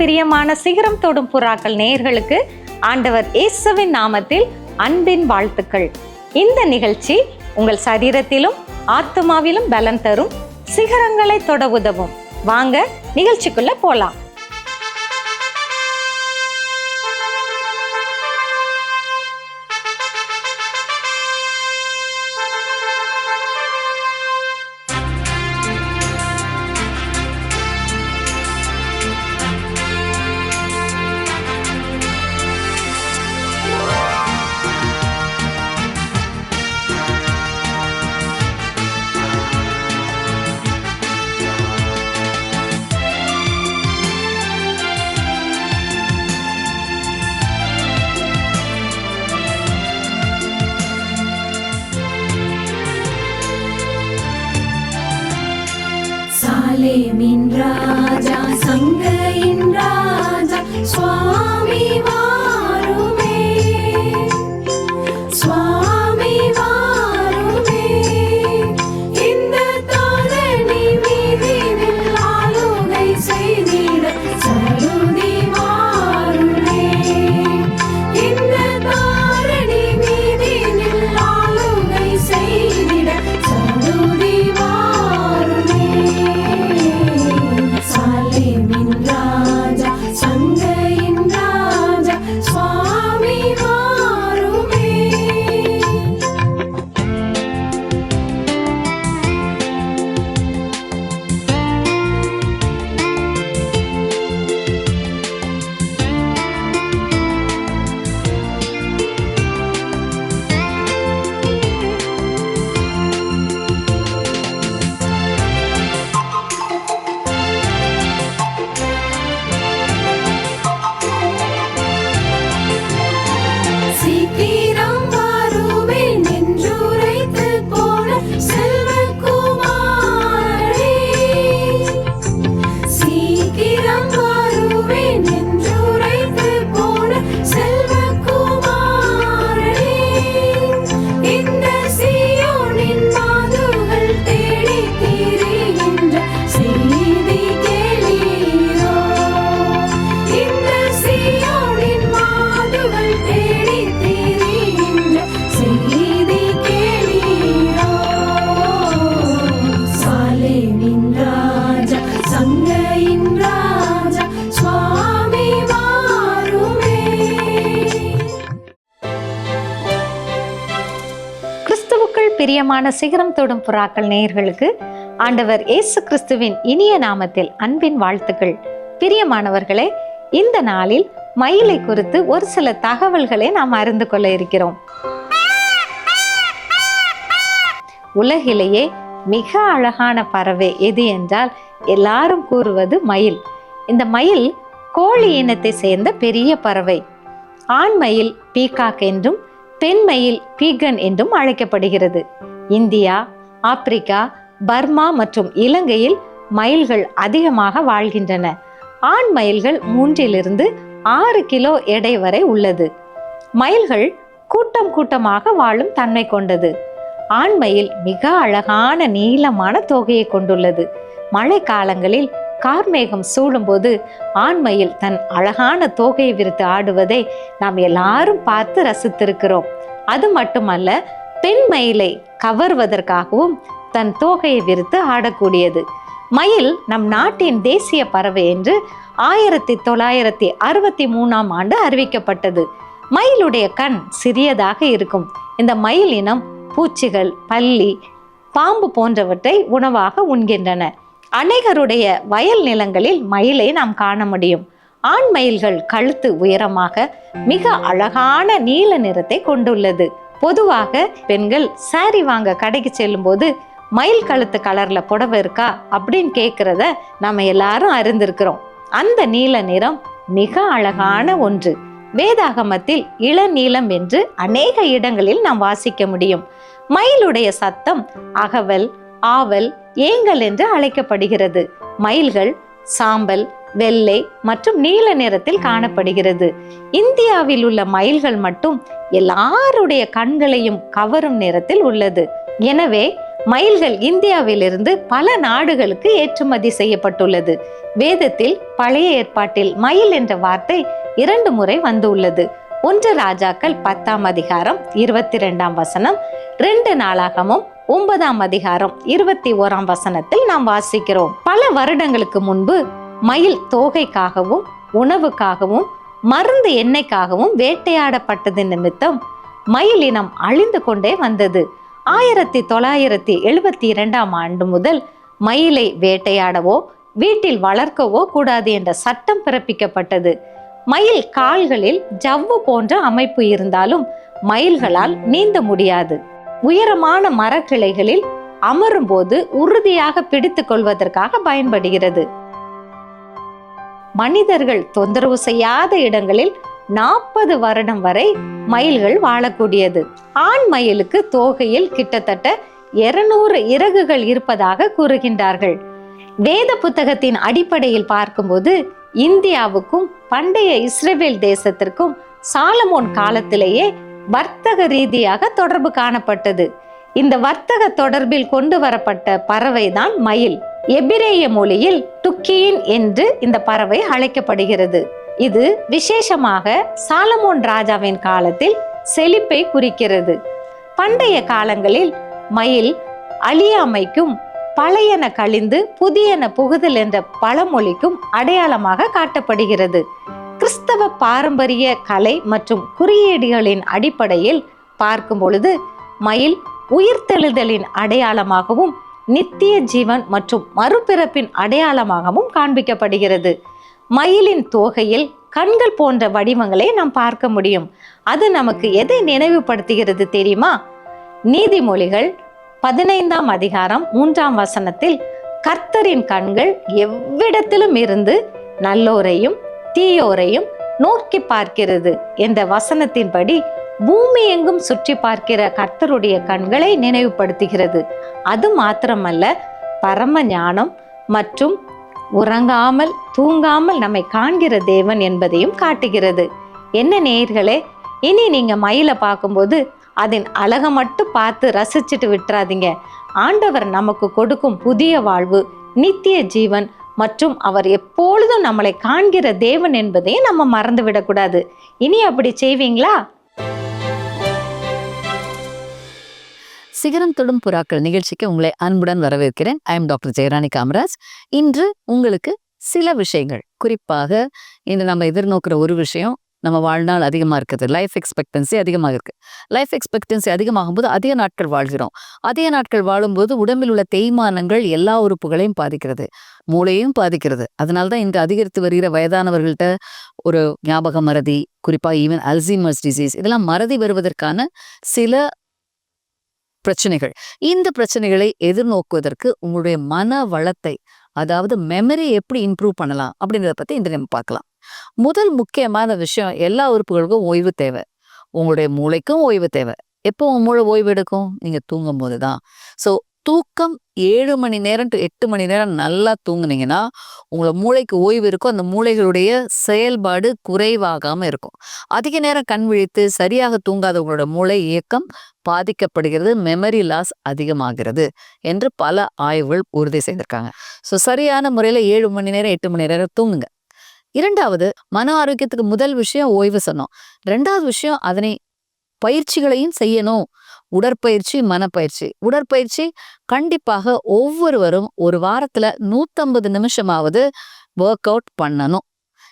பிரியமான சிகரம் தொடும் புறாக்கள் நேயர்களுக்கு ஆண்டவர் இயேசுவின் நாமத்தில் அன்பின் வாழ்த்துக்கள். இந்த நிகழ்ச்சி உங்கள் சரீரத்திலும் ஆத்மாவிலும் பலன் தரும். சிகரங்களை தொட உதவும். வாங்க நிகழ்ச்சிக்குள்ள போலாம். Swami Vah- பிரியமான சிகரம் தொடும் புறாக்கள் நேயர்களுக்கு ஆண்டவர் இயேசு கிறிஸ்துவின் இனிய நாமத்தில் அன்பின் வாழ்த்துக்கள். பிரியமானவர்களே இந்த நாளில் மயிலை குறித்து ஒரு சில தகவல்களை நாம் அறிந்து கொள்ள இருக்கிறோம். உலகிலேயே மிக அழகான பறவை எது என்றால் எல்லாரும் கூறுவது மயில். இந்த மயில் கோழி இனத்தை சேர்ந்த பெரிய பறவை. ஆண் மயில் பீகாக் என்றும் பெண் மயில் பீகன் என்றும் அழைக்கப்படுகிறது. இந்தியா ஆப்பிரிக்கா பர்மா மற்றும் இலங்கையில் மயில்கள் அதிகமாக வாழ்கின்றன. ஆண் மயில்கள் மூன்றிலிருந்து ஆறு கிலோ எடை வரை உள்ளது. மயில்கள் கூட்டம் கூட்டமாக வாழும் தன்மை கொண்டது. ஆண் மயில் மிக அழகான நீளமான தொகையை கொண்டுள்ளது. மழை காலங்களில் கார்மேகம் சூழும்போது ஆண்மயில் தன் அழகான தோகையை விரித்து ஆடுவதை நாம் எல்லாரும் பார்த்து ரசித்திருக்கிறோம். அது மட்டுமல்ல பெண் மயிலை கவர்வதற்காகவும் தன் தோகையை விரித்து ஆடக்கூடியது. மயில் நம் நாட்டின் தேசிய பறவை என்று ஆயிரத்தி தொள்ளாயிரத்தி அறுபத்தி மூணாம் ஆண்டு அறிவிக்கப்பட்டது. மயிலுடைய கண் சிறியதாக இருக்கும். இந்த மயில் இனம் பூச்சிகள் பல்லி பாம்பு போன்றவற்றை உணவாக உண்கின்றன. அநேகருடைய வயல் நிலங்களில் மயிலை நாம் காண முடியும். ஆண் மயில்கள் கழுத்து உயரமாக மிக அழகான நீல நிறத்தை கொண்டுள்ளது. பொதுவாக பெண்கள் சாரி வாங்க கடைக்கு செல்லும்போது மயில் கழுத்து கலரில் புடவை இருக்கா அப்படின்னு கேட்குறத நம்ம எல்லாரும் அறிந்திருக்கிறோம். அந்த நீல நிறம் மிக அழகான ஒன்று. வேதாகமத்தில் இளநீலம் என்று அநேக இடங்களில் நாம் வாசிக்க முடியும். மயிலுடைய சத்தம் அகவல் ஆவல் ஏங்கல் என்று அழைக்கப்படுகிறது. மயில்கள் சாம்பல் வெள்ளை மற்றும் நீல நிறத்தில் காணப்படுகிறது. இந்தியாவில் உள்ள மயில்கள் மட்டும் எல்லாருடைய கண்களையும் கவரும் நிறத்தில் உள்ளது. எனவே மயில்கள் இந்தியாவிலிருந்து பல நாடுகளுக்கு ஏற்றுமதி செய்யப்பட்டுள்ளது. வேதத்தில் பழைய ஏற்பாட்டில் மயில் என்ற வார்த்தை இரண்டு முறை வந்துள்ளது. ஒன்று ராஜாக்கள் பத்தாம் அதிகாரம் இருபத்தி ரெண்டாம் வசனம் ரெண்டு நாளாகமும் ஒன்பதாம் அதிகாரம் இருபத்தி ஓராம் வசனத்தில் நாம் வாசிக்கிறோம். பல வருடங்களுக்கு முன்பு மயில் தோகைக்காகவும் உணவுக்காகவும் மருந்து எண்ணெய்க்காகவும் வேட்டையாடப்பட்டது நிமித்தம் மயில் இனம் அழிந்து கொண்டே வந்தது. ஆயிரத்தி தொள்ளாயிரத்தி எழுபத்தி இரண்டாம் ஆண்டு முதல் மயிலை வேட்டையாடவோ வீட்டில் வளர்க்கவோ கூடாது என்ற சட்டம் பிறப்பிக்கப்பட்டது. மயில் கால்களில் ஜவ்வு போன்ற அமைப்பு இருந்தாலும் மயில்களால் நீந்த முடியாது. உயரமான மரக்கிளைகளில் அமரும்போது உறுதியாக பிடித்துக் கொள்வதற்காக பயன்படுகிறது. மனிதர்கள் தொந்தரவு செய்யாத இடங்களில் நாற்பது வருடம் வரை மயில்கள் வாழக்கூடியது. ஆண் மயிலுக்கு தோகையில் கிட்டத்தட்ட இருநூறு இறகுகள் இருப்பதாக கூறுகின்றார்கள். வேத புத்தகத்தின் அடிப்படையில் பார்க்கும்போது இந்தியாவுக்கும் பண்டைய இஸ்ரேல் தேசத்திற்கும் சாலமோன் காலத்திலேயே வர்த்தக ரீதியாக தொடர்பு காணப்பட்டது. இந்த வர்த்தக தொடர்பில் கொண்டு வரப்பட்ட பறவைதான் மயில். எபிரேய மொழியில் டுக்கியின் என்று இந்த பறவை அழைக்கப்படுகிறது. இது விசேஷமாக சாலமோன் ராஜாவின் காலத்தில் செழிப்பை குறிக்கிறது. பண்டைய காலங்களில் மயில் அழியாமைக்கும் பழையன கழிந்து புதியன புகுதல் என்ற பழமொழிக்கும் அடையாளமாக காட்டப்படுகிறது. கிறிஸ்தவ பாரம்பரிய கலை மற்றும் குறியீடுகளின் அடிப்படையில் பார்க்கும் பொழுது மயில் உயிர்த்தெழுதலின் அடையாளமாகவும் நித்திய ஜீவன் மற்றும் மறுபிறப்பின் அடையாளமாகவும் காண்பிக்கப்படுகிறது. மயிலின் தோகையில் கண்கள் போன்ற வடிவங்களை நாம் பார்க்க முடியும். அது நமக்கு எதை நினைவுபடுத்துகிறது தெரியுமா? நீதிமொழிகள் பதினைந்தாம் அதிகாரம் மூன்றாம் வசனத்தில் கர்த்தரின் கண்கள் எவ்விடத்திலும் இருந்து நல்லோரையும் தீயோரையும் நோக்கி பார்க்கிறது என்ற வசனத்தின்படி பூமி எங்கும் சுற்றி பார்க்கிற கர்த்தருடைய கண்களை நினைவுபடுத்துகிறது. அது மாத்திரமல்ல பரம ஞானம் மற்றும் உறங்காமல் தூங்காமல் நம்மை காண்கிற தேவன் என்பதையும் காட்டுகிறது. என்ன நேயர்களே இனி நீங்க மயிலை பார்க்கும்போது அதன் அழகை மட்டும் பார்த்து ரசிச்சுட்டு விட்டுறாதீங்க. ஆண்டவர் நமக்கு கொடுக்கும் புதிய வாழ்வு நித்திய ஜீவன் மற்றும் அவர் எப்பொழுதும் நம்மளை காண்கிற தேவன் என்பதையும் நம்ம மறந்து விடக்கூடாது இனி அப்படி செய்வீங்களா? சிகரம் தொடும் புறாக்கள் நிகழ்ச்சிக்கு உங்களை அன்புடன் வரவேற்கிறேன். I am doctor Jayarani Kamaraj இன்று உங்களுக்கு சில விஷயங்கள். குறிப்பாக இன்று நம்ம எதிர்நோக்கிற ஒரு விஷயம் நம்ம வாழ்நாள் அதிகமாக இருக்குது. லைஃப் எக்ஸ்பெக்டன்சி அதிகமாக இருக்குது லைஃப் எக்ஸ்பெக்டன்சி அதிகமாகும் போது அதிக நாட்கள் வாழ்கிறோம். அதிக நாட்கள் வாழும்போது உடம்பில் உள்ள தேய்மானங்கள் எல்லா உறுப்புகளையும் பாதிக்கிறது. மூளையும் பாதிக்கிறது. அதனால தான் இன்று அதிகரித்து வருகிற வயதானவர்கள்ட்ட ஒரு ஞாபக மறதி குறிப்பாக ஈவன் அல்சீமர்ஸ் டிசீஸ் இதெல்லாம் மறதி வருவதற்கான சில பிரச்சனைகள். இந்த பிரச்சனைகளை எதிர்நோக்குவதற்கு உங்களுடைய மன வளத்தை அதாவது மெமரி எப்படி இம்ப்ரூவ் பண்ணலாம் அப்படின்றத பத்தி இந்த நம்ம பார்க்கலாம். முதல் முக்கியமான விஷயம் எல்லா உறுப்புகளுக்கும் ஓய்வு தேவை. உங்களுடைய மூளைக்கும் ஓய்வு தேவை. எப்போ உங்க மூளை ஓய்வு எடுக்கும்? நீங்க தூங்கும் போதுதான் ஸோ தூக்கம் ஏழு மணி நேரம் டு எட்டு மணி நேரம் நல்லா தூங்குனீங்கன்னா உங்களை மூளைக்கு ஓய்வு இருக்கும். அந்த மூளைகளுடைய செயல்பாடு குறைவாகாமல் இருக்கும். அதிக நேரம் கண் விழித்து சரியாக தூங்காத உங்களோட மூளை இயக்கம் பாதிக்கப்படுகிறது. மெமரி லாஸ் அதிகமாகிறது என்று பல ஆய்வுகள் உறுதி செய்திருக்காங்க. ஸோ சரியான முறையில் ஏழு மணி நேரம் எட்டு மணி நேரம் தூங்குங்க. இரண்டாவது மன ஆரோக்கியத்துக்கு முதல் விஷயம் ஓய்வு சொன்னோம். ரெண்டாவது விஷயம் அதனை பயிற்சிகளையும் செய்யணும். உடற்பயிற்சி மனப்பயிற்சி. உடற்பயிற்சி கண்டிப்பாக ஒவ்வொருவரும் ஒரு வாரத்துல நூத்தம்பது நிமிஷமாவது ஒர்க் அவுட் பண்ணணும்.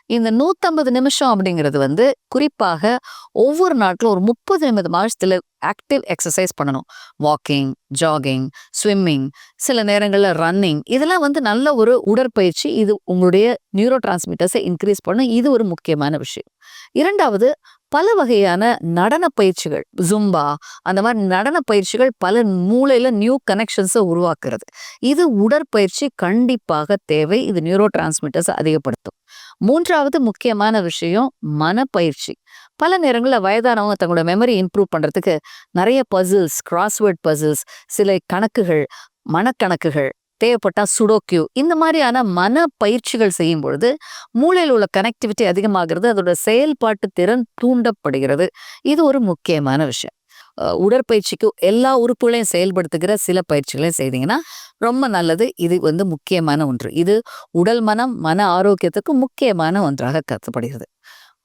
இந்த நூத்தம்பது நிமிஷம் அப்படிங்கிறது வந்து குறிப்பாக ஒவ்வொரு நாட்டிலும் ஒரு முப்பது நிமிடம் மாதத்தில் ஆக்டிவ் எக்ஸசைஸ் பண்ணணும். வாக்கிங் ஜாகிங் ஸ்விம்மிங் சில நேரங்களில் ரன்னிங் இதெல்லாம் வந்து நல்ல ஒரு உடற்பயிற்சி. இது உங்களுடைய நியூரோ டிரான்ஸ்மிட்டர்ஸை இன்க்ரீஸ் பண்ணும். இது ஒரு முக்கியமான விஷயம். இரண்டாவது பல வகையான நடன பயிற்சிகள் ஜும்பா அந்த மாதிரி நடன பயிற்சிகள் பல மூளையில நியூ கனெக்ஷன்ஸை உருவாக்குறது. இது உடற்பயிற்சி கண்டிப்பாக தேவை. இது நியூரோ டிரான்ஸ்மிட்டர்ஸை அதிகப்படுத்தும். மூன்றாவது முக்கியமான விஷயம் மனப்பயிற்சி. பல நேரங்களில் வயதானவங்க தங்களோட மெமரி இம்ப்ரூவ் பண்றதுக்கு நிறைய பசில்ஸ் கிராஸ்வேர்ட் பசில்ஸ் சில கணக்குகள் மனக்கணக்குகள் தேவைப்பட்டால் சுடோக்கியூ இந்த மாதிரியான மன பயிற்சிகள் செய்யும் பொழுது மூளையில் உள்ள கனெக்டிவிட்டி அதிகமாகிறது அதோட செயல்பாட்டு திறன் தூண்டப்படுகிறது. இது ஒரு முக்கியமான விஷயம். உடற்பயிற்சிக்கு எல்லா உறுப்புகளையும் செயல்படுத்துகிற சில பயிற்சிகளையும் செய்தீங்கன்னா ரொம்ப நல்லது. இது வந்து முக்கியமான ஒன்று. இது உடல் மனம் மன ஆரோக்கியத்துக்கு முக்கியமான ஒன்றாக கருதப்படுகிறது.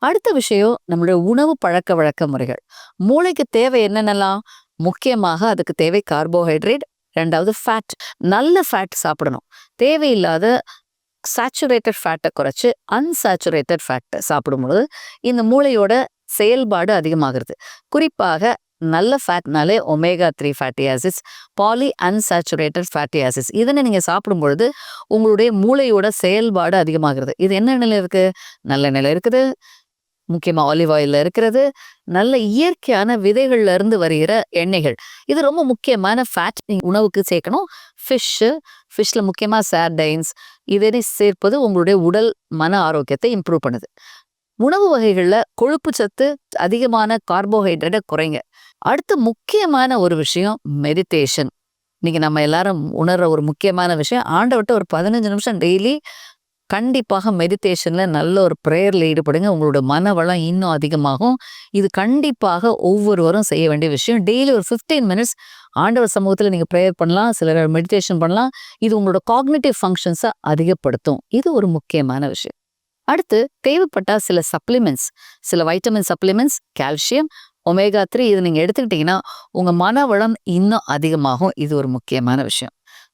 அடுத்த விஷயம் நம்மளுடைய உணவு பழக்க வழக்க முறைகள். மூளைக்கு தேவை என்னென்னலாம்? முக்கியமாக அதுக்கு தேவை கார்போஹைட்ரேட் ரெண்டாவது ஃபேட் நல்ல ஃபேட் சாப்பிடணும். தேவையில்லாத சேச்சுரேட்டட் ஃபேட்டை குறைச்சி அன்சாச்சுரேட்டட் ஃபேட்டை சாப்பிடும்பொழுது இந்த மூளையோட செயல்பாடு அதிகமாகிறது. குறிப்பாக நல்ல ஃபேட்னாலே omega three fatty acids polyunsaturated fatty acids இதனை நீங்கள் சாப்பிடும் பொழுது உங்களுடைய மூளையோட செயல்பாடு அதிகமாகிறது. இது என்ன நிலை இருக்குது நல்ல நிலை இருக்குது. முக்கியமாக ஆலிவ் ஆயிலில் இருக்கிறது நல்ல இயற்கையான விதைகள்ல இருந்து வருகிற எண்ணெய்கள். இது ரொம்ப முக்கியமான ஃபேட் உணவுக்கு சேர்க்கணும். ஃபிஷ்ஷு ஃபிஷ்ஷில் முக்கியமாக சார்டைன்ஸ் இதனை சேர்ப்பது உங்களுடைய உடல் மன ஆரோக்கியத்தை இம்ப்ரூவ் பண்ணுது. உணவு வகைகளில் கொழுப்பு சத்து அதிகமான கார்போஹைட்ரேட்டை குறைங்க. அடுத்து முக்கியமான ஒரு விஷயம் மெடிடேஷன் இன்னைக்கு நம்ம எல்லாரும் உணர்ற ஒரு முக்கியமான விஷயம் ஆண்டவர்கிட்ட ஒரு பதினஞ்சு நிமிஷம் டெய்லி கண்டிப்பாக மெடிடேஷன்ல நல்ல ஒரு ப்ரேயரில் ஈடுபடுங்க. உங்களோட மன வளம் இன்னும் அதிகமாகும். இது கண்டிப்பாக ஒவ்வொருவரும் செய்ய வேண்டிய விஷயம். டெய்லி ஒரு 15 மினிட்ஸ் ஆண்டவர் சமூகத்தில் நீங்கள் ப்ரேயர் பண்ணலாம். சிலர் மெடிடேஷன் பண்ணலாம். இது உங்களோட காக்னேட்டிவ் ஃபங்க்ஷன்ஸை அதிகப்படுத்தும். இது ஒரு முக்கியமான விஷயம். அடுத்து தேவைப்பட்டா சில சப்ளிமெண்ட்ஸ் சில vitamin supplements calcium omega three இது நீங்கள் எடுத்துக்கிட்டீங்கன்னா உங்கள் மனவளம் இன்னும் அதிகமாகும். இது ஒரு முக்கியமான விஷயம்.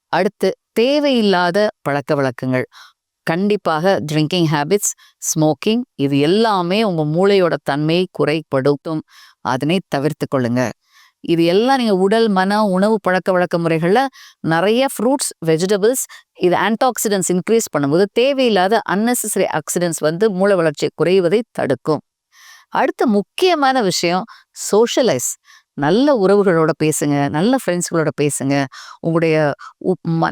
அடுத்து தேவையில்லாத பழக்க வழக்கங்கள். கண்டிப்பாக ட்ரிங்கிங் ஹேபிட்ஸ் ஸ்மோக்கிங் இது எல்லாமே உங்க மூளையோட தன்மையை குறைப்படுத்தும். அதனை தவிர்த்து கொள்ளுங்க. இது எல்லாம் நீங்க உடல் மன உணவு பழக்க வழக்க முறைகள்ல நிறைய ஃப்ரூட்ஸ் வெஜிடபிள்ஸ் இது ஆன்டாக்சிடென்ட்ஸ் இன்க்ரீஸ் பண்ணும்போது தேவையில்லாத அன்னெசரி ஆக்சிடென்ட்ஸ் வந்து மூளை வளர்ச்சி குறைவதை தடுக்கும். அடுத்த முக்கியமான விஷயம் சோஷலைஸ் நல்ல உறவுகளோட பேசுங்க நல்ல ஃப்ரெண்ட்ஸ்களோட பேசுங்க. உங்களுடைய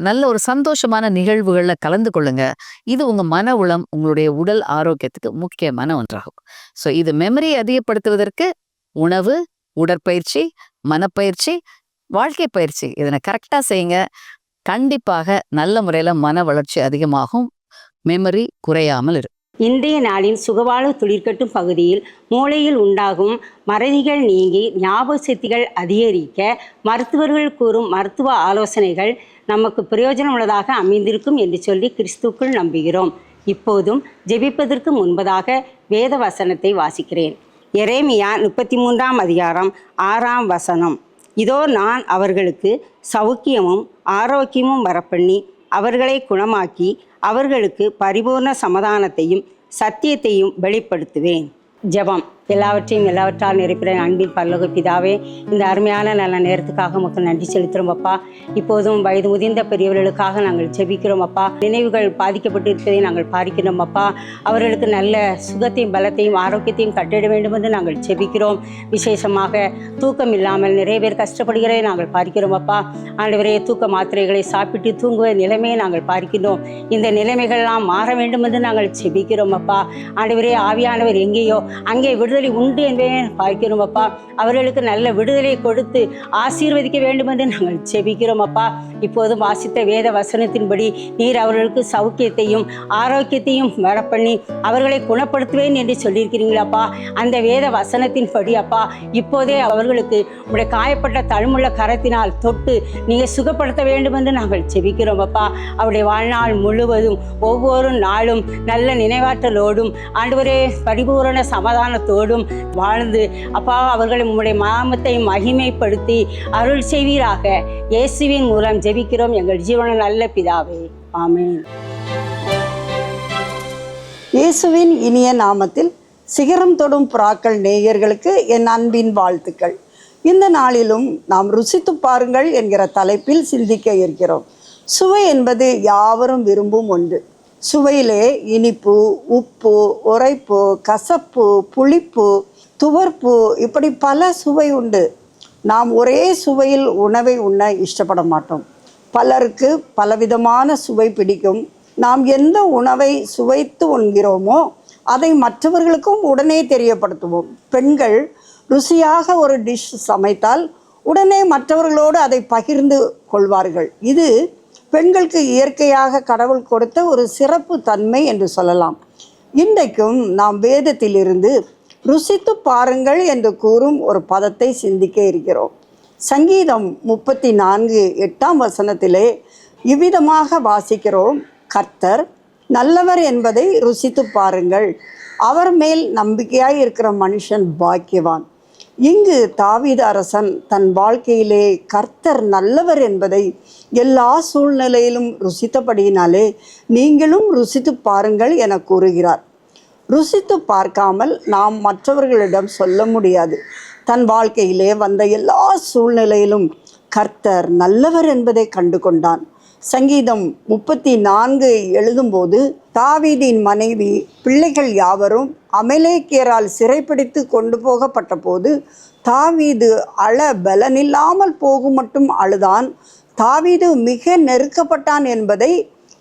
நல்ல ஒரு சந்தோஷமான நிகழ்வுகளில் கலந்து கொள்ளுங்க. இது உங்கள் மன உளம் உங்களுடைய உடல் ஆரோக்கியத்துக்கு முக்கியமான ஒன்றாகும். ஸோ இது மெமரி அதிகப்படுத்துவதற்கு உணவு உடற்பயிற்சி மனப்பயிற்சி வாழ்க்கை பயிற்சி. இதனை கரெக்டாக செய்யுங்க. கண்டிப்பாக நல்ல முறையில் மன வளர்ச்சி அதிகமாகும். மெமரி குறையாமல் இருக்கும் இன்றைய நாளின் சுகவாழ துளிர்கட்டும் பகுதியில் மூளையில் உண்டாகும் மறதிகள் நீங்கி ஞாபக சக்திகள் அதிகரிக்க மருத்துவர்கள் கூறும் மருத்துவ ஆலோசனைகள் நமக்கு பிரயோஜனம் உள்ளதாக அமைந்திருக்கும் என்று சொல்லி கிறிஸ்துக்குள் நம்புகிறோம். இப்போதும் ஜெபிப்பதற்கு முன்பதாக வேத வசனத்தை வாசிக்கிறேன். எரேமியா முப்பத்தி மூன்றாம் அதிகாரம் ஆறாம் வசனம். இதோ நான் அவர்களுக்கு சௌக்கியமும் ஆரோக்கியமும் வரப்பண்ணி அவர்களை குணமாக்கி அவர்களுக்கு பரிபூர்ண சமாதானத்தையும் சத்தியத்தையும் வெளிப்படுத்துவேன். ஜெபம். எல்லாவற்றையும் எல்லாவற்றால் நிறைப்பிட அன்பின் பல்லக பிதாவே இந்த அருமையான நல்ல நேரத்துக்காக மக்கள் நன்றி செலுத்துகிறோம் அப்பா. இப்போதும் வயது முதிர்ந்த பெரியவர்களுக்காக நாங்கள் ஜெபிக்கிறோம் அப்பா. நினைவுகள் பாதிக்கப்பட்டு இருப்பதை நாங்கள் பார்க்கிறோம் அப்பா. அவர்களுக்கு நல்ல சுகத்தையும் பலத்தையும் ஆரோக்கியத்தையும் கட்டிட வேண்டும் என்று நாங்கள் ஜெபிக்கிறோம். விசேஷமாக தூக்கம் இல்லாமல் நிறைய பேர் கஷ்டப்படுகிறதை நாங்கள் பார்க்கிறோம் அப்பா. ஆண்டவரே தூக்க மாத்திரைகளை சாப்பிட்டு தூங்குவ நிலைமையை நாங்கள் பார்க்கிறோம் இந்த நிலைமைகள்லாம் மாற வேண்டும் என்று நாங்கள் ஜெபிக்கிறோம் அப்பா. ஆண்டவரே ஆவியானவர் எங்கேயோ அங்கே விடுதலை உண்டு என்பதை பார்க்கிறோம் அப்பா. அவர்களுக்கு நல்ல விடுதலை கொடுத்து ஆசீர்வதிக்க வேண்டும் என்று நாங்கள் ஜெபிக்கிறோம் அப்பா. இப்போதும் வாசித்த வேத வசனத்தின்படி நீர் அவர்களுக்கு சௌக்கியத்தையும் ஆரோக்கியத்தையும் வரப்பண்ணி அவர்களை குணப்படுத்துவேன் என்று சொல்லியிருக்கிறீங்களாப்பா அந்த வேத வசனத்தின்படி அப்பா இப்போதே அவர்களுக்கு உடைய காயப்பட்ட தழுமுள்ள கரத்தினால் தொட்டு நீங்கள் சுகப்படுத்த வேண்டும் என்று நாங்கள் செபிக்கிறோம் அப்பா. அவருடைய வாழ்நாள் முழுவதும் ஒவ்வொரு நாளும் நல்ல நினைவாற்றலோடும் ஆண்டவரே பரிபூரண சமாதானத்தோடும் வாழ்ந்து அப்பா அவர்களை உங்களுடைய மாமத்தை மகிமைப்படுத்தி அருள் செய்வீராக. இயேசுவின் மூலம் ஜெபிக்கிறோம். எங்கள் ஜீவன நல்ல பிதாவே. ஆமேன். இயேசுவின் இனிய நாமத்தில் சிகரம் தொடும் புறாக்கள் நேயர்களுக்கு என் அன்பின் வாழ்த்துக்கள். இந்த நாளிலும் நாம் ருசித்து பாருங்கள் என்கிற தலைப்பில் சிந்திக்க இருக்கிறோம். சுவை என்பது யாவரும் விரும்பும் ஒன்று. சுவையிலே இனிப்பு உப்பு உரைப்பு கசப்பு புளிப்பு துவர்ப்பு இப்படி பல சுவை உண்டு. நாம் ஒரே சுவையில் உணவை உண்ண இஷ்டப்பட மாட்டோம். பலருக்கு பலவிதமான சுவை பிடிக்கும். நாம் எந்த உணவை சுவைத்து உண்கிறோமோ அதை மற்றவர்களுக்கும் உடனே தெரியப்படுத்துவோம். பெண்கள் ருசியாக ஒரு டிஷ் சமைத்தால் உடனே மற்றவர்களோடு அதை பகிர்ந்து கொள்வார்கள். இது பெண்களுக்கு இயற்கையாக கடவுள் கொடுத்த ஒரு சிறப்பு தன்மை என்று சொல்லலாம். இன்றைக்கும் நாம் வேதத்திலிருந்து ருசித்து பாருங்கள் என்று கூறும் ஒரு பதத்தை சிந்திக்க இருக்கிறோம். சங்கீதம் முப்பத்தி நான்கு எட்டாம் வசனத்திலே இவ்விதமாக வாசிக்கிறோம் கர்த்தர் நல்லவர் என்பதை ருசித்து பாருங்கள். அவர் மேல் நம்பிக்கையாய் இருக்கிற மனுஷன் பாக்கியவான். இங்கு தாவீது அரசன் தன் வாழ்க்கையிலே கர்த்தர் நல்லவர் என்பதை எல்லா சூழ்நிலையிலும் ருசித்தபடியினாலே நீங்களும் ருசித்து பாருங்கள் என கூறுகிறார். ருசித்து பார்க்காமல் நாம் மற்றவர்களிடம் சொல்ல முடியாது. தன் வாழ்க்கையிலே வந்த எல்லா சூழ்நிலையிலும் கர்த்தர் நல்லவர் என்பதை கண்டு கொண்டான் சங்கீதம் முப்பத்தி நான்கு எழுதும்போது தாவீதின் மனைவி பிள்ளைகள் யாவரும் அமலேக்கியரால் சிறைப்பிடித்து கொண்டு போகப்பட்ட போது தாவீது அழ பலனில்லாமல் போகும் மட்டும் அழுதான். தாவீது மிக நெருக்கப்பட்டான் என்பதை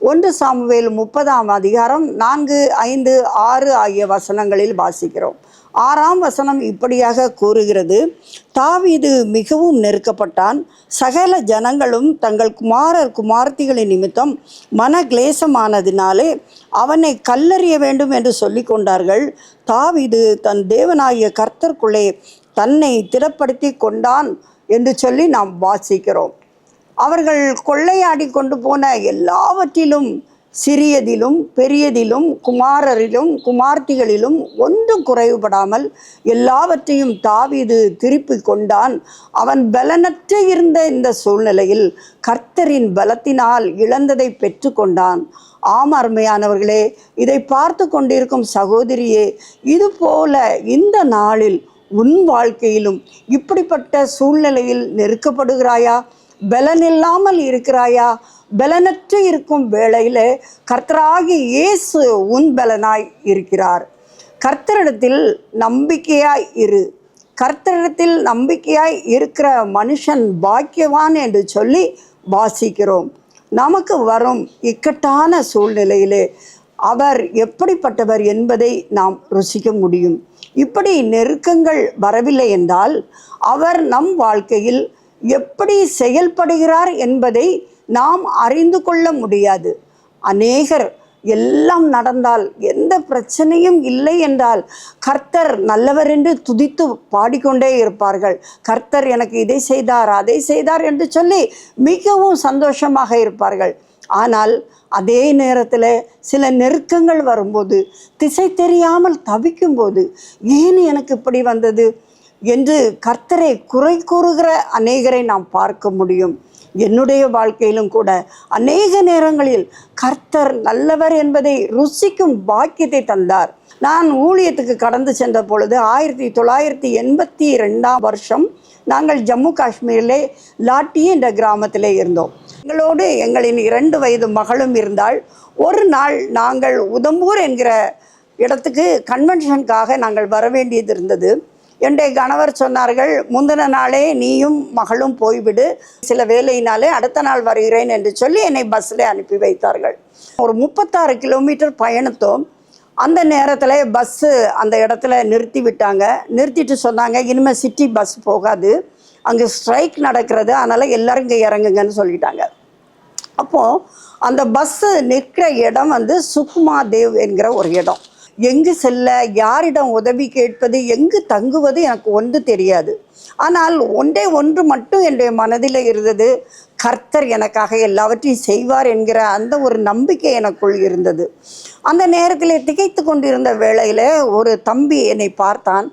ஒன்று சாமுவேல் முப்பதாம் அதிகாரம் நான்கு ஐந்து ஆறு ஆகிய வசனங்களில் வாசிக்கிறோம். ஆறாம் வசனம் இப்படியாக கூறுகிறது. தாவீது மிகவும் நெருக்கப்பட்டான். சகல ஜனங்களும் தங்கள் குமாரர் குமார்த்திகளின் நிமித்தம் மன கிளேசமானதினாலே அவனை கல்லறிய வேண்டும் என்று சொல்லி கொண்டார்கள். தாவீது தன் தேவனாகிய கர்த்தர்க்குள்ளே தன்னை திடப்படுத்தி கொண்டான் என்று சொல்லி நாம் வாசிக்கிறோம். அவர்கள் கொள்ளையாடி கொண்டு போன எல்லாவற்றிலும் சிறியதிலும் பெரியதிலும் குமாரரிலும் குமார்த்திகளிலும் ஒன்றும் குறைவுபடாமல் எல்லாவற்றையும் தாவிது திருப்பி கொண்டான். அவன் பலனற்ற இருந்த இந்த சூழ்நிலையில் கர்த்தரின் பலத்தினால் இழந்ததை பெற்று கொண்டான். ஆம் அருமையானவர்களே இதை பார்த்து கொண்டிருக்கும் சகோதரியே இதுபோல இந்த நாளில் உன் வாழ்க்கையிலும் இப்படிப்பட்ட சூழ்நிலையில் நெருக்கப்படுகிறாயா? பலனில்லாமல் இருக்கிறாயா? பலனற்று இருக்கும் வேளையில் கர்த்தராகி இயேசு உன் பலனாய் இருக்கிறார். கர்த்தரிடத்தில் நம்பிக்கையாய் இரு. கர்த்தரிடத்தில் நம்பிக்கையாய் இருக்கிற மனுஷன் பாக்கியவான் என்று சொல்லி வாசிக்கிறோம். நமக்கு வரும் இக்கட்டான சூழ்நிலையிலே அவர் எப்படிப்பட்டவர் என்பதை நாம் ருசிக்க முடியும். இப்படி நெருக்கங்கள் வரவில்லை என்றால் அவர் நம் வாழ்க்கையில் எப்படி செயல்படுகிறார் என்பதை நாம் அறிந்து கொள்ள முடியாது. அநேகர் எல்லாம் நடந்தால் எந்த பிரச்சனையும் இல்லை என்றால் கர்த்தர் நல்லவர் என்று துதித்து பாடிக்கொண்டே இருப்பார்கள். கர்த்தர் எனக்கு இதை செய்தார் அதை செய்தார் என்று சொல்லி மிகவும் சந்தோஷமாக இருப்பார்கள். ஆனால் அதே நேரத்தில் சில நெருக்கங்கள் வரும்போது திசை தெரியாமல் தவிக்கும்போது ஏன் எனக்கு இப்படி வந்தது? என்று கர்த்தரை குறை கூறுகிற அநேகரை நாம் பார்க்க முடியும். என்னுடைய வாழ்க்கையிலும் கூட அநேக நேரங்களில் கர்த்தர் நல்லவர் என்பதை ருசிக்கும் பாக்கியத்தை தந்தார். நான் ஊழியத்துக்கு கடந்து சென்ற பொழுது ஆயிரத்தி தொள்ளாயிரத்தி எண்பத்தி ரெண்டாம் வருஷம் நாங்கள் ஜம்மு காஷ்மீரிலே லாட்டி என்ற கிராமத்திலே இருந்தோம். எங்களோடு எங்களின் இரண்டு வயது மகளும் இருந்தால் ஒரு நாள் நாங்கள் உதம்பூர் என்கிற இடத்துக்கு கன்வென்ஷனுக்காக நாங்கள் வர வேண்டியது இருந்தது. என்னுடைய கணவர் சொன்னார்கள் முந்தின நாளே நீயும் மகளும் போய்விடு. சில வேலையினாலே அடுத்த நாள் வருகிறேன் என்று சொல்லி என்னை பஸ்ஸில் அனுப்பி வைத்தார்கள். ஒரு முப்பத்தாறு கிலோமீட்டர் பயணத்தோம். அந்த நேரத்தில் பஸ்ஸு அந்த இடத்துல நிறுத்தி விட்டாங்க. நிறுத்திட்டு சொன்னாங்க இனிமேல் சிட்டி பஸ் போகாது. அங்கே ஸ்ட்ரைக் நடக்கிறது. அதனால் எல்லோரும் இங்கே இறங்குங்கன்னு சொல்லிட்டாங்க. அப்போது அந்த பஸ்ஸு நிற்கிற இடம் வந்து சுக்மா தேவ் என்கிற ஒரு இடம். எங்கு செல்ல யாரிடம் உதவி கேட்பது எங்கு தங்குவது எனக்கு ஒன்று தெரியாது. ஆனால் ஒன்றே ஒன்று மட்டும் என்னுடைய மனதில் இருந்தது. கர்த்தர் எனக்காக எல்லாவற்றையும் செய்வார் என்கிற அந்த ஒரு நம்பிக்கை எனக்குள் இருந்தது. அந்த நேரத்தில் திகைத்து கொண்டிருந்த வேளையில் ஒரு தம்பி என்னை பார்த்தான்.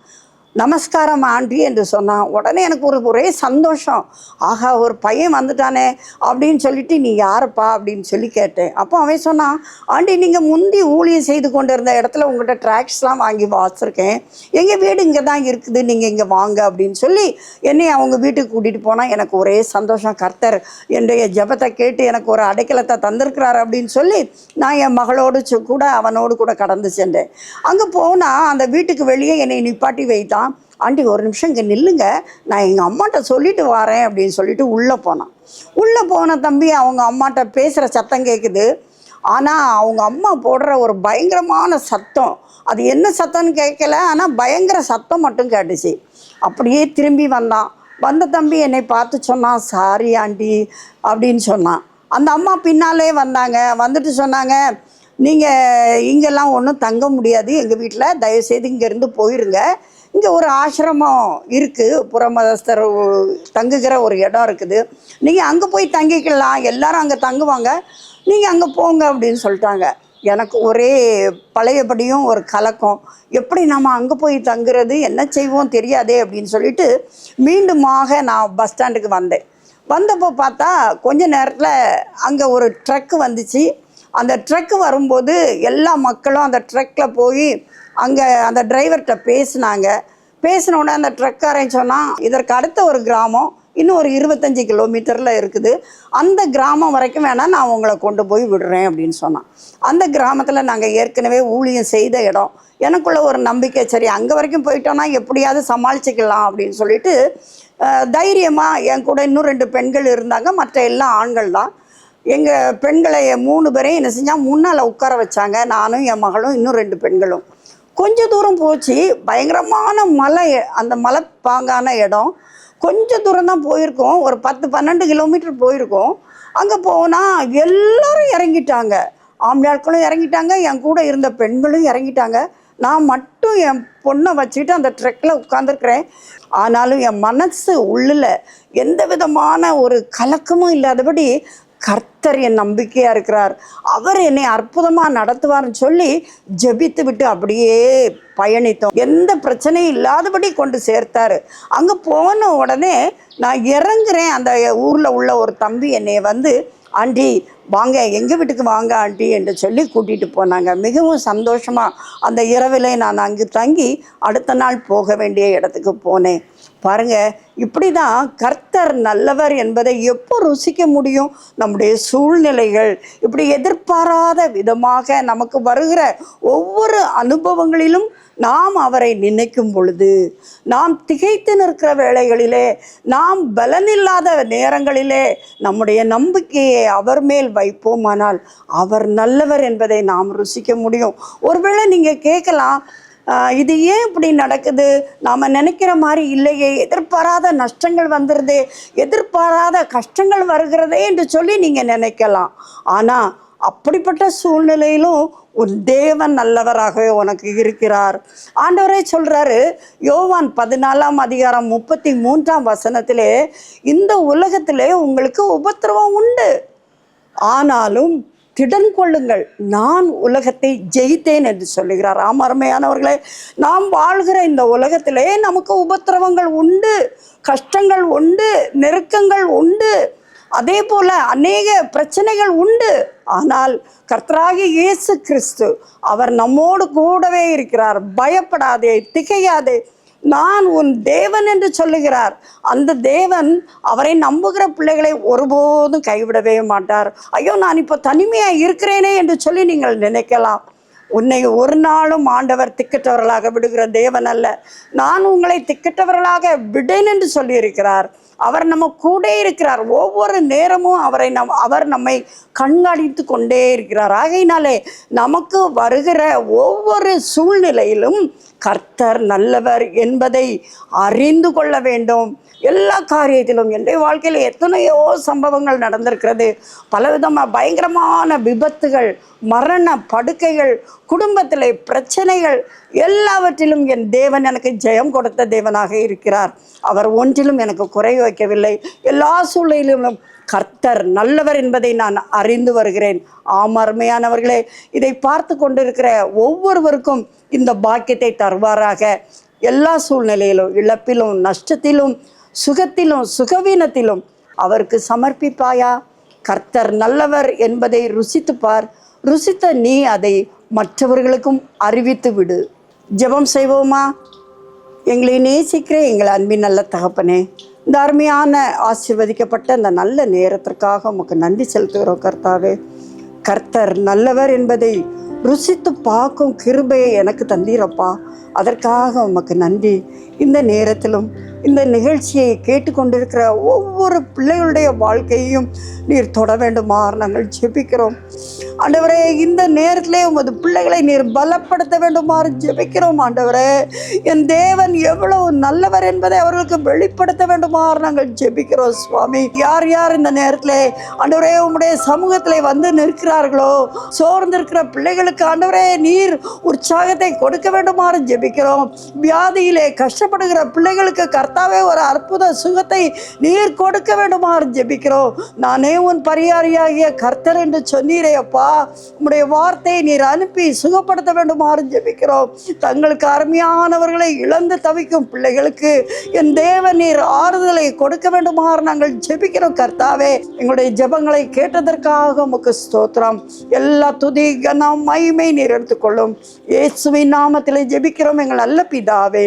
நமஸ்காரம் ஆண்டி என்று சொன்னான் உடனே எனக்கு ஒரு ஒரே சந்தோஷம். ஆகா ஒரு பையன் வந்துட்டானே அப்படின்னு சொல்லிட்டு நீ யாருப்பா? அப்படின்னு சொல்லி கேட்டேன். அப்போ அவன் சொன்னான் ஆண்டி நீங்கள் முந்தி ஊழியம் செய்து கொண்டு இருந்த இடத்துல உங்கள்கிட்ட ட்ராக்ஸ்லாம் வாங்கி வாசிருக்கேன் எங்கள் வீடு இங்கே தான் இருக்குது. நீங்கள் இங்கே வாங்க அப்படின்னு சொல்லி என்னை அவங்க வீட்டுக்கு கூட்டிகிட்டு போனால் எனக்கு ஒரே சந்தோஷம். கர்த்தர் என்னுடைய ஜெபத்தை கேட்டு எனக்கு ஒரு அடைக்கலத்தை தந்திருக்கிறார் அப்படின்னு சொல்லி நான் என் மகளோடு சு- கூட அவனோடு கூட கடந்து சென்றேன். அங்கே போனால் அந்த வீட்டுக்கு வெளியே என்னை நிப்பாட்டி வைத்தான். ஆண்டி ஒரு நிமிஷம் இங்கே நில்லுங்க. நான் எங்கள் அம்மாட்ட சொல்லிட்டு வரேன் அப்படின்னு சொல்லிட்டு உள்ளே போனான். உள்ளே போன தம்பி அவங்க அம்மாட்ட பேசுகிற சத்தம் கேட்குது ஆனால் அவங்க அம்மா போடுற ஒரு பயங்கரமான சத்தம். அது என்ன சத்தம்னு கேட்கல ஆனால் பயங்கர சத்தம் மட்டும் கேட்டுச்சு. அப்படியே திரும்பி வந்தான். வந்த தம்பி என்னை பார்த்து சொன்னான் சாரி ஆண்டி அப்படின்னு சொன்னான். அந்த அம்மா பின்னாலே வந்தாங்க. வந்துட்டு சொன்னாங்க நீங்கள் இங்கெல்லாம் ஒன்றும் தங்க முடியாது. எங்கள் வீட்டில் தயவுசெய்து இங்கேருந்து போயிருங்க. இங்கே ஒரு ஆசிரமம் இருக்குது புறமதஸ்தர் தங்குகிற ஒரு இடம் இருக்குது. நீங்கள் அங்கே போய் தங்கிக்கலாம். எல்லாரும் அங்கே தங்குவாங்க. நீங்கள் அங்கே போங்க அப்படின்னு சொல்லிட்டாங்க. எனக்கு ஒரே பழையபடியும் ஒரு கலக்கம். எப்படி நம்ம அங்கே போய் தங்குறது? என்ன செய்வோம்? தெரியாதே அப்படின்னு சொல்லிட்டு மீண்டுமாக நான் பஸ் ஸ்டாண்டுக்கு வந்தேன். வந்தப்போ பார்த்தா கொஞ்ச நேரத்தில் அங்கே ஒரு ட்ரக்கு வந்துச்சு. அந்த ட்ரக்கு வரும்போது எல்லா மக்களும் அந்த ட்ரக்கில் போய் அங்கே அந்த டிரைவர்கிட்ட பேசினாங்க. பேசின உடனே அந்த ட்ரக்காரன் சொன்னால் இதற்கு அடுத்த ஒரு கிராமம் இன்னும் ஒரு இருபத்தஞ்சி கிலோமீட்டரில் இருக்குது. அந்த கிராமம் வரைக்கும் வேணால் நான் உங்களை கொண்டு போய் விடுறேன் அப்படின்னு சொன்னான். அந்த கிராமத்தில் நாங்கள் ஏற்கனவே ஊழியம் செய்த இடம். எனக்குள்ள ஒரு நம்பிக்கை சரி அங்கே வரைக்கும் போயிட்டோன்னா எப்படியாவது சமாளிச்சுக்கலாம் அப்படின்னு சொல்லிட்டு தைரியமாக என் கூட இன்னும் ரெண்டு பெண்கள் இருந்தாங்க. மற்ற எல்லாம் ஆண்கள் தான். எங்கள் பெண்களை மூணு பேரையும் என்ன செஞ்சால் முன்னால் உட்கார வச்சாங்க. நானும் என் மகளும் இன்னும் ரெண்டு பெண்களும். கொஞ்ச தூரம் போச்சு. பயங்கரமான மலை அந்த மலைப்பாங்கான இடம். கொஞ்ச தூரம் தான் போயிருக்கோம். ஒரு பத்து பன்னெண்டு கிலோமீட்டர் போயிருக்கோம். அங்கே போனால் எல்லோரும் இறங்கிட்டாங்க. ஆம்பளாட்களும் இறங்கிட்டாங்க. என் கூட இருந்த பெண்களும் இறங்கிட்டாங்க. நான் மட்டும் என் பொண்ணை வச்சுட்டு அந்த ட்ரெக்கில் உட்காந்துருக்குறேன் ஆனாலும் என் மனசு உள்ளில் எந்த விதமான ஒரு கலக்கமும் இல்லாதபடி கர்த்தர் என் நம்பிக்கையாக இருக்கிறார். அவர் என்னை அற்புதமாக நடத்துவார்னு சொல்லி ஜெபித்து விட்டு அப்படியே பயணித்தோம். எந்த பிரச்சனையும் இல்லாதபடி கொண்டு சேர்த்தார். அங்கே போன உடனே நான் இறங்குறேன். அந்த ஊரில் உள்ள ஒரு தம்பி என்னை வந்து ஆண்டி வாங்க எங்கள் வீட்டுக்கு வாங்க ஆண்டி என்று சொல்லி கூட்டிகிட்டு போனாங்க. மிகவும் சந்தோஷமாக அந்த இரவிலே நான் அங்கு தங்கி அடுத்த நாள் போக வேண்டிய இடத்துக்கு போனேன். பாருங்கள் இப்படி தான் கர்த்தர் நல்லவர் என்பதை எப்போ ருசிக்க முடியும்? நம்முடைய சூழ்நிலைகள் இப்படி எதிர்பாராத விதமாக நமக்கு வருகிற ஒவ்வொரு அனுபவங்களிலும் நாம் அவரை நினைக்கும் பொழுது நாம் திகைத்து நிற்கிற வேளைகளிலே நாம் பலனில்லாத நேரங்களிலே நம்முடைய நம்பிக்கையை அவர் மேல் வைப்போமானால் அவர் நல்லவர் என்பதை நாம் ருசிக்க முடியும். ஒருவேளை நீங்கள் கேட்கலாம் இது ஏன் இப்படி நடக்குது? நாம் நினைக்கிற மாதிரி இல்லையே எதிர்பாராத நஷ்டங்கள் வந்துடுதே எதிர்பாராத கஷ்டங்கள் வருகிறதே என்று சொல்லி நீங்கள் நினைக்கலாம். ஆனால் அப்படிப்பட்ட சூழ்நிலையிலும் உன் தேவன் நல்லவராகவே உனக்கு இருக்கிறார். ஆண்டவரே சொல்கிறாரு யோவான் பதினாலாம் அதிகாரம் முப்பத்தி மூன்றாம் வசனத்திலே இந்த உலகத்திலே உங்களுக்கு உபத்திரவம் உண்டு. ஆனாலும் திடன் கொள்ளுங்கள் நான் உலகத்தை ஜெயித்தேன் என்று சொல்லுகிறார். ஆம் அருமையானவர்களே நாம் வாழ்கிற இந்த உலகத்திலே நமக்கு உபத்திரவங்கள் உண்டு கஷ்டங்கள் உண்டு நெருக்கங்கள் உண்டு. அதே போல அநேக பிரச்சனைகள் உண்டு. ஆனால் கர்த்தராகி இயேசு கிறிஸ்து அவர் நம்மோடு கூடவே இருக்கிறார். பயப்படாதே திகையாதே. நான் உன் தேவன் என்று சொல்லுகிறார். அந்த தேவன் அவரை நம்புகிற பிள்ளைகளை ஒருபோதும் கைவிடவே மாட்டார். ஐயோ நான் இப்போ தனிமையாக இருக்கிறேனே என்று சொல்லி நீங்கள் நினைக்கலாம். உன்னை ஒரு நாளும் ஆண்டவர் திக்கற்றவர்களாக விடுகிற தேவன் அல்ல. நான் உங்களை திக்கற்றவர்களாக விடேன் என்று சொல்லியிருக்கிறார். அவர் நம்ம கூட இருக்கிறார். ஒவ்வொரு நேரமும் அவரை நம் அவர் நம்மை கண்காணித்து கொண்டே இருக்கிறார். ஆகையினாலே நமக்கு வருகிற ஒவ்வொரு சூழ்நிலையிலும் கர்த்தர் நல்லவர் என்பதை அறிந்து கொள்ள வேண்டும். எல்லா காரியத்திலும் என்னுடைய வாழ்க்கையில் எத்தனையோ சம்பவங்கள் நடந்திருக்கிறது. பலவிதமாக பயங்கரமான விபத்துகள் மரண படுக்கைகள் குடும்பத்தில் பிரச்சனைகள் எல்லாவற்றிலும் என் தேவன் எனக்கு ஜெயம் கொடுத்த தேவனாக இருக்கிறார். அவர் ஒன்றிலும் எனக்கு குறை வைக்கவில்லை. எல்லா சூழ்நிலையிலும் கர்த்தர் நல்லவர் என்பதை நான் அறிந்து வருகிறேன். ஆம் அருமையானவர்களே இதை பார்த்து கொண்டிருக்கிற ஒவ்வொருவருக்கும் இந்த பாக்கியத்தை தருவாராக. எல்லா சூழ்நிலையிலும் இழப்பிலும் நஷ்டத்திலும் சுகத்திலும் சுகவீனத்திலும் அவருக்கு சமர்ப்பிப்பாயா? கர்த்தர் நல்லவர் என்பதை ருசித்து பார். ருசித்த நீ அதை மற்றவர்களுக்கும் அறிவித்து விடு. ஜெபம் செய்வோமா? எங்களை நேசிக்கிற எங்கள் அன்பின் நல்ல தகப்பனே. இந்த அருமையான ஆசிர்வதிக்கப்பட்ட இந்த நல்ல நேரத்திற்காக உமக்கு நன்றி செலுத்துகிறோம் கர்த்தாவே. கர்த்தர் நல்லவர் என்பதை ருசித்து பார்க்கும் கிருபையை எனக்கு தந்தீரப்பா. அதற்காக உமக்கு நன்றி. இந்த நேரத்திலும் இந்த நிகழ்ச்சியை கேட்டுக்கொண்டிருக்கிற ஒவ்வொரு பிள்ளைகளுடைய வாழ்க்கையையும் நீர் தொட வேண்டுமாறு நாங்கள் ஜெபிக்கிறோம். ஆண்டவரே இந்த நேரத்திலே உமது பிள்ளைகளை நீர் பலப்படுத்த வேண்டுமாறு ஜெபிக்கிறோம். ஆண்டவரே என் தேவன் எவ்வளவு நல்லவர் என்பதை அவர்களுக்கு வெளிப்படுத்த வேண்டுமாறு நாங்கள் ஜெபிக்கிறோம் சுவாமி. யார் யார் இந்த நேரத்திலே ஆண்டவரே உம்முடைய சமூகத்திலே வந்து நிற்கிறார்களோ சோர்ந்திருக்கிற பிள்ளைகளுக்கு ஆண்டவரே நீர் உற்சாகத்தை கொடுக்க வேண்டுமாறு ஜெபிக்கிறோம். வியாதியிலே கஷ்ட கஷ்டப்படுகிற பிள்ளைகளுக்கு கர்த்தாவே ஒரு அற்புத சுகத்தை நீர் கொடுக்க வேண்டுமாறு ஜெபிக்கிறோம். நானே உன் பரியாரியாகிய கர்த்தர் என்று சொன்னீரே அப்பா. உம்முடைய வார்த்தையை நீர் அனுப்பி சுகப்படுத்த வேண்டுமாறு ஜெபிக்கிறோம். தங்களுக்கு அருமையானவர்களை இழந்து தவிக்கும் பிள்ளைகளுக்கு என் தேவ நீர் ஆறுதலை கொடுக்க வேண்டுமாறு நாங்கள் ஜெபிக்கிறோம் கர்த்தாவே. எங்களுடைய ஜெபங்களை கேட்டதற்காக உமக்கு ஸ்தோத்திரம். எல்லா துதி கனம் மகிமை நீர் எடுத்துக்கொள்ளும். இயேசுவின் நாமத்திலே ஜெபிக்கிறோம் எங்கள் நல்ல பிதாவே.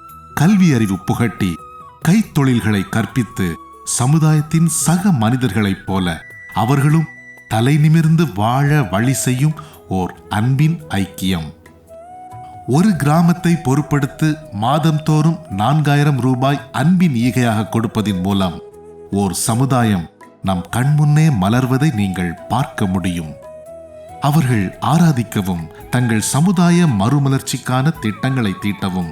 கல்வி அறிவு புகட்டி கைத்தொழில்களை கற்பித்து சமுதாயத்தின் சக மனிதர்களைப் போல அவர்களும் தலை நிமிர்ந்து வாழ வழி செய்யும் ஓர் அன்பின் ஐக்கியம். ஒரு கிராமத்தை பொருட்படுத்து மாதம்தோறும் நான்காயிரம் ரூபாய் அன்பின் ஈகையாக கொடுப்பதின் மூலம் ஓர் சமுதாயம் நம் கண்முன்னே மலர்வதை நீங்கள் பார்க்க முடியும். அவர்கள் ஆராதிக்கவும் தங்கள் சமுதாய மறுமலர்ச்சிக்கான திட்டங்களை தீட்டவும்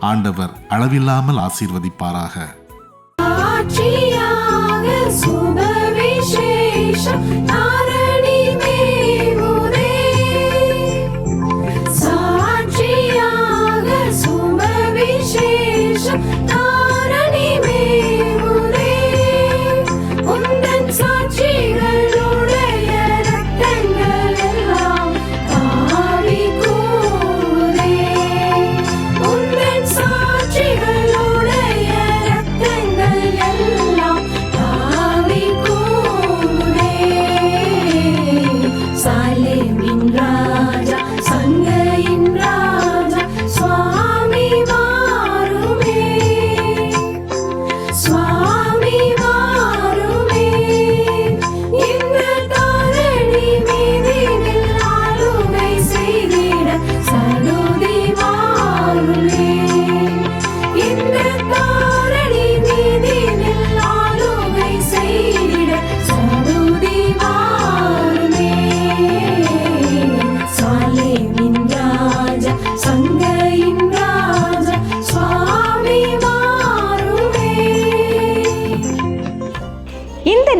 ஆண்டவர் அளவில்லாமல் ஆசீர்வதிப்பாராக.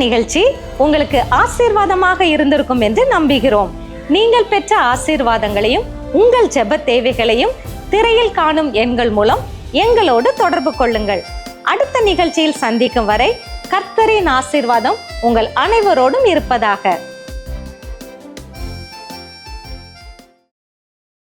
நிகழ்ச்சி உங்களுக்கு ஆசீர்வாதமாக இருந்திருக்கும் என்று நம்புகிறோம். நீங்கள் பெற்ற ஆசீர்வாதங்களையும் உங்கள் ஜெப தேவைகளையும் திரையில் காணும் எண்கள் மூலம் எங்களோடு தொடர்பு கொள்ளுங்கள். அடுத்த நிகழ்ச்சியில் சந்திக்கும் வரை கர்த்தரின் ஆசீர்வாதம் உங்கள் அனைவரோடும் இருப்பதாக.